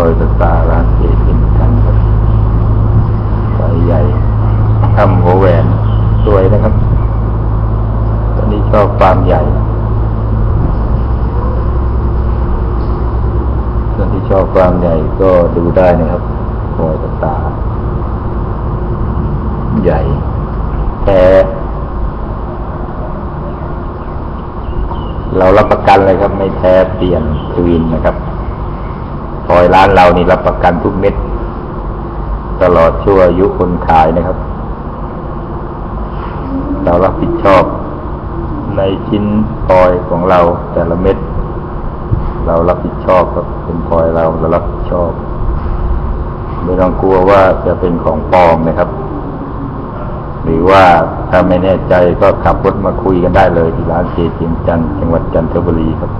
อยตตาร้านเจกินกันสาใหญ่ทำหัวแหวนสวยนะครับตอนนี้ชอบความใหญ่ส่นที่ชอบความใหญ่ก็ดูได้นะครับคอยตตา ใหญ่แท้เรารับประกันเลยครับ ไม่แท้เปลี่ยนคืนนะครับ พลอยร้านเรานี่รับประกันทุกเม็ด ตลอดชั่วอายุคนขายนะครับ เรารับผิดชอบในชิ้นพลอยของเราแต่ละเม็ด เรารับผิดชอบครับเป็นพลอยเราเรารับผิดชอบ ไม่ต้องกลัวว่าจะเป็นของปลอมนะครับ หรือว่าถ้าไม่แน่ใจก็ขับรถมาคุยกันได้เลยที่ร้านเจจียงจันจังหวัดจันทบุรีครับ